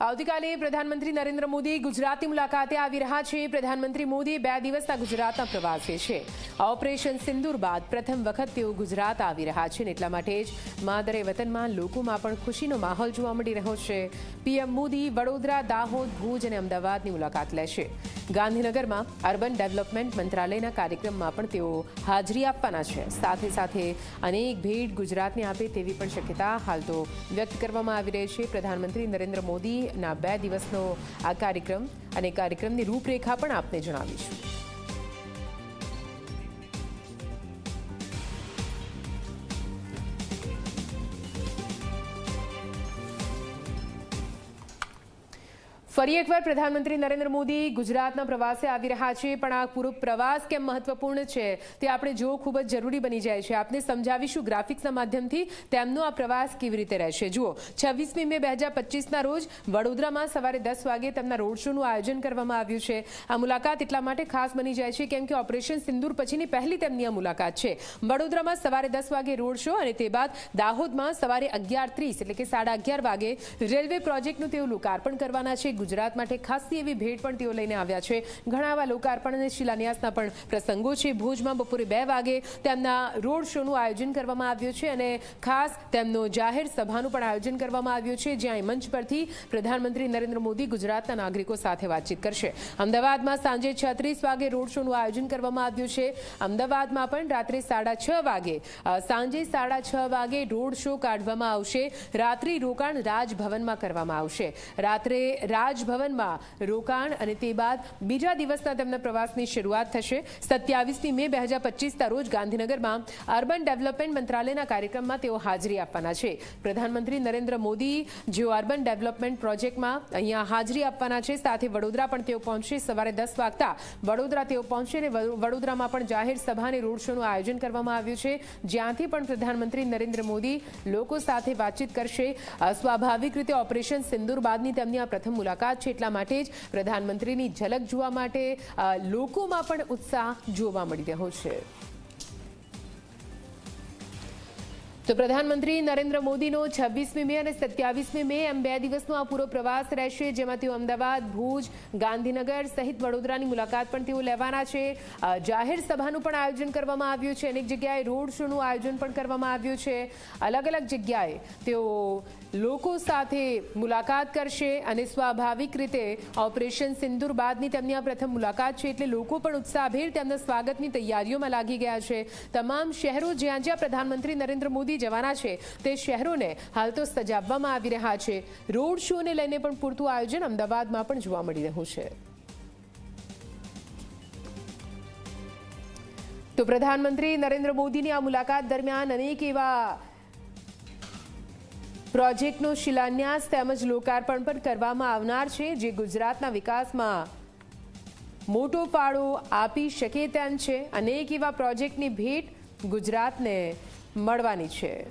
આવતીકાલે પ્રધાનમંત્રી નરેન્દ્ર મોદી ગુજરાતની મુલાકાતે આવી રહ્યા છે. પ્રધાનમંત્રી મોદી બે દિવસના ગુજરાતના પ્રવાસે છે. ઓપરેશન સિંદૂર બાદ પ્રથમ વખત તેઓ ગુજરાત આવી રહ્યા છે એટલા માટે જ માદરે વતનમાં લોકોમાં પણ ખુશીનો માહોલ જોવા મળી રહ્યો છે. પીએમ મોદી વડોદરા, દાહોદ, ભુજ અને અમદાવાદની મુલાકાત લેશે. ગાંધીનગરમાં અર્બન ડેવલપમેન્ટ મંત્રાલયના કાર્યક્રમમાં પણ તેઓ હાજરી આપવાના છે. સાથે સાથે અનેક ભેટ ગુજરાતને આપે તેવી પણ શક્યતા હાલ તો વ્યક્ત કરવામાં આવી રહી છે. પ્રધાનમંત્રી નરેન્દ્ર મોદીના બે દિવસનો આ કાર્યક્રમ અને કાર્યક્રમની રૂપરેખા પણ આપને જણાવીશું. ફરી એકવાર પ્રધાનમંત્રી નરેન્દ્ર મોદી ગુજરાતના પ્રવાસે આવી રહ્યા છે, પણ આ પૂરો પ્રવાસ કેમ મહત્વપૂર્ણ છે તે આપણે જોવો ખૂબ જ જરૂરી બની જાય છે. આપને સમજાવીશું ગ્રાફિક્સના માધ્યમથી તેમનો આ પ્રવાસ કેવી રીતે રહેશે. જુઓ, છવ્વીસમી મે બે હજાર પચીસના રોજ વડોદરામાં સવારે દસ વાગે તેમના રોડ શોનું આયોજન કરવામાં આવ્યું છે. આ મુલાકાત એટલા માટે ખાસ બની જાય છે કેમ કે ઓપરેશન સિંદૂર પછીની પહેલી તેમની આ મુલાકાત છે. વડોદરામાં સવારે દસ વાગે રોડ શો અને તે બાદ દાહોદમાં સવારે અગિયાર ત્રીસ એટલે કે સાડા અગિયાર વાગે રેલવે પ્રોજેક્ટનું તેઓ લોકાર્પણ કરવાના છે. ગુજરાત માટે ખાસી એવી ભેટ પણ તેઓ લઈને આવ્યા છે. ઘણા એવા લોકાર્પણ અને શિલાન્યાસના પણ પ્રસંગો છે. ભુજમાં બપોરે બે વાગે તેમના રોડ શોનું આયોજન કરવામાં આવ્યું છે અને ખાસ તેમનો જાહેર સભાનું પણ આયોજન કરવામાં આવ્યું છે, જ્યાં મંચ પરથી પ્રધાનમંત્રી નરેન્દ્ર મોદી ગુજરાતના નાગરિકો સાથે વાતચીત કરશે. અમદાવાદમાં સાંજે છત્રીસ વાગે રોડ શોનું આયોજન કરવામાં આવ્યું છે. અમદાવાદમાં પણ રાત્રે સાડા છ વાગે સાંજે સાડા છ વાગે રોડ શો કાઢવામાં આવશે. રાત્રિ રોકાણ રાજભવનમાં કરવામાં આવશે. રાત્રે રાજભવનમાં રોકાણ અને તે બાદ બીજા દિવસના તેમના પ્રવાસની શરૂઆત થશે. સત્યાવીસમી મે બે હજાર પચીસના રોજ ગાંધીનગરમાં અર્બન ડેવલપમેન્ટ મંત્રાલયના કાર્યક્રમમાં તેઓ હાજરી આપવાના છે. પ્રધાનમંત્રી નરેન્દ્ર મોદી જેઓ અર્બન ડેવલપમેન્ટ પ્રોજેક્ટમાં અહીંયા હાજરી આપવાના છે, સાથે વડોદરા પણ તેઓ પહોંચશે. સવારે દસ વાગતા વડોદરા તેઓ પહોંચશે અને વડોદરામાં પણ જાહેર સભા અને રોડ શોનું આયોજન કરવામાં આવ્યું છે. જ્યાંથી પણ પ્રધાનમંત્રી નરેન્દ્ર મોદી લોકો સાથે વાતચીત કરશે. સ્વાભાવિક રીતે ઓપરેશન સિંદુર બાદની તેમની આ પ્રથમ મુલાકાત છે એટલા માટે જ પ્રધાનમંત્રીની ઝલક જોવા માટે લોકોમાં પણ ઉત્સાહ જોવા મળી રહ્યો છે. તો પ્રધાનમંત્રી નરેન્દ્ર મોદીનો છવ્વીસમી મે અને સત્યાવીસમી મે એમ બે દિવસનો આ પૂરો પ્રવાસ રહેશે, જેમાં તેઓ અમદાવાદ, ભુજ, ગાંધીનગર સહિત વડોદરાની મુલાકાત પણ તેઓ લેવાના છે. જાહેર સભાનું પણ આયોજન કરવામાં આવ્યું છે, અનેક જગ્યાએ રોડ શોનું આયોજન પણ કરવામાં આવ્યું છે. અલગ અલગ જગ્યાએ તેઓ લોકો સાથે મુલાકાત કરશે અને સ્વાભાવિક રીતે ઓપરેશન સિંદૂર બાદની તેમની આ પ્રથમ મુલાકાત છે, એટલે લોકો પણ ઉત્સાહભેર તેમના સ્વાગતની તૈયારીઓમાં લાગી ગયા છે. તમામ શહેરો જ્યાં જ્યાં પ્રધાનમંત્રી નરેન્દ્ર મોદી જવાના છે. તે શહેરોને હાલ તો સજાવવામાં આવી રહ્યા છે. રોડ શોને લઈને પણ પૂરતું આયોજન અમદાવાદમાં પણ જોવા મળી રહ્યું છે. તો પ્રધાનમંત્રી નરેન્દ્ર મોદીની આ મુલાકાત દરમિયાન અનેક એવા પ્રોજેક્ટનો શિલાન્યાસ તેમજ લોકાર્પણ પણ કરવામાં આવનાર છે, જે ગુજરાતના વિકાસમાં મોટો ફાળો આપી શકે તેમ છે. અનેક એવા પ્રોજેક્ટની ભેટ ગુજરાતને મળવાની છે.